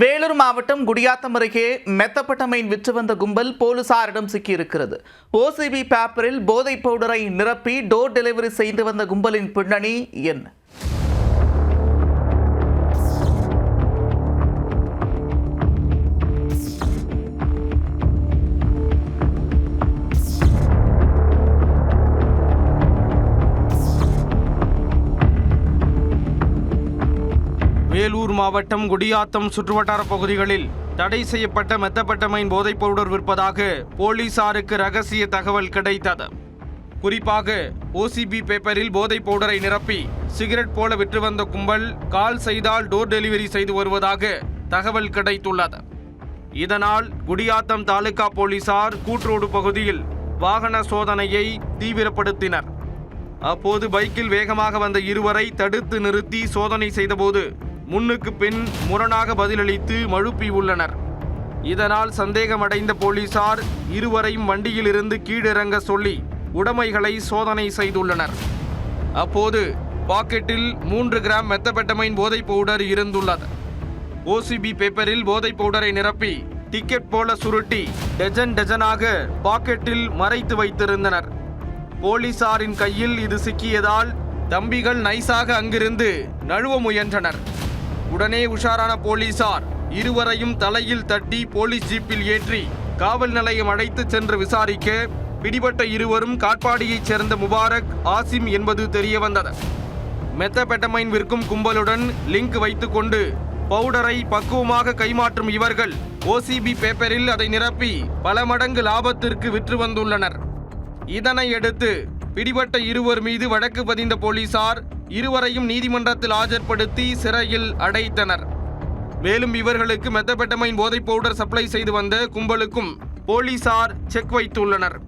வேலூர் மாவட்டம் குடியாத்தம் அருகே மெத்தப்பட்டமைன் விற்று வந்த கும்பல் போலீசாரிடம் சிக்கியிருக்கிறது. ஓசிபி பேப்பரில் போதைப் பவுடரை நிரப்பி டோர் டெலிவரி செய்து வந்த கும்பலின் பின்னணி என்ன? வேலூர் மாவட்டம் குடியாத்தம் சுற்றுவட்டார பகுதிகளில் தடை செய்யப்பட்ட மெத்தப்பட்டமைன் போதைப் பவுடர் விற்பதாக போலீசாருக்கு ரகசிய தகவல் கிடைத்தது. குறிப்பாக ஓசிபி பேப்பரில் போதைப் பவுடரை நிரப்பி சிகரெட் போல விற்று வந்த கும்பல் கால் செய்தால் டோர் டெலிவரி செய்து வருவதாக தகவல் கிடைத்துள்ளது. இதனால் குடியாத்தம் தாலுகா போலீசார் கூட்ரோடு பகுதியில் வாகன சோதனையை தீவிரப்படுத்தினர். அப்போது பைக்கில் வேகமாக வந்த இருவரை தடுத்து நிறுத்தி சோதனை செய்தபோது முன்னுக்கு பின் முரணாக பதிலளித்து மழுப்பியுள்ளனர் இதனால் சந்தேகமடைந்த போலீசார் இருவரையும் வண்டியில் இருந்து கீழிறங்க சொல்லி உடைமைகளை சோதனை செய்துள்ளனர். அப்போது பாக்கெட்டில் மூன்று கிராம் மெத்தபெட்டமைன் போதைப் பவுடர் இருந்துள்ளது. ஓசிபி பேப்பரில் போதைப் பவுடரை நிரப்பி டிக்கெட் போல சுருட்டி டஜன் டஜனாக பாக்கெட்டில் மறைத்து வைத்திருந்தனர். போலீசாரின் கையில் இது சிக்கியதால் தம்பிகள் நைசாக அங்கிருந்து நழுவ முயன்றனர். உடனே உஷாரான போலீசார் இருவரையும் தலையில் தட்டி போலீஸ் ஜீப்பில் ஏற்றி காவல் நிலையம் அழைத்துச் சென்று விசாரிக்க பிடிபட்ட இருவரும் காட்பாடியைச் சேர்ந்த முபாரக் ஆசிம் என்பது தெரிய வந்தது. மெத்தபெட்டமைன் விற்கும் கும்பலுடன் லிங்க் வைத்துக்கொண்டு பவுடரை பக்குவமாக கைமாற்றும் இவர்கள் ஓசிபி பேப்பரில் அதை நிரப்பி பல மடங்கு லாபத்திற்கு விற்று வந்துள்ளனர். இதனை அடுத்து பிடிபட்ட இருவர் மீது வழக்கு பதிந்த போலீசார் இருவரையும் நீதிமன்றத்தில் ஆஜர்படுத்தி சிறையில் அடைத்தனர். மேலும் இவர்களுக்கு மெத்தபெட்டமைன் போதைப் பவுடர் சப்ளை செய்து வந்த கும்பலுக்கும் போலீசார் செக் வைத்துள்ளனர்.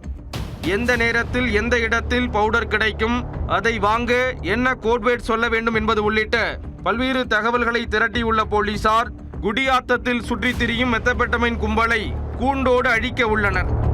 எந்த நேரத்தில் எந்த இடத்தில் பவுடர் கிடைக்கும் அதை வாங்க என்ன கோட்வேட் சொல்ல வேண்டும் என்பது உள்ளிட்ட பல்வேறு தகவல்களை திரட்டியுள்ள போலீசார் குடியாத்தத்தில் சுற்றித் திரியும் மெத்தபெட்டமைன் கும்பலை கூண்டோடு அழிக்க உள்ளனர்.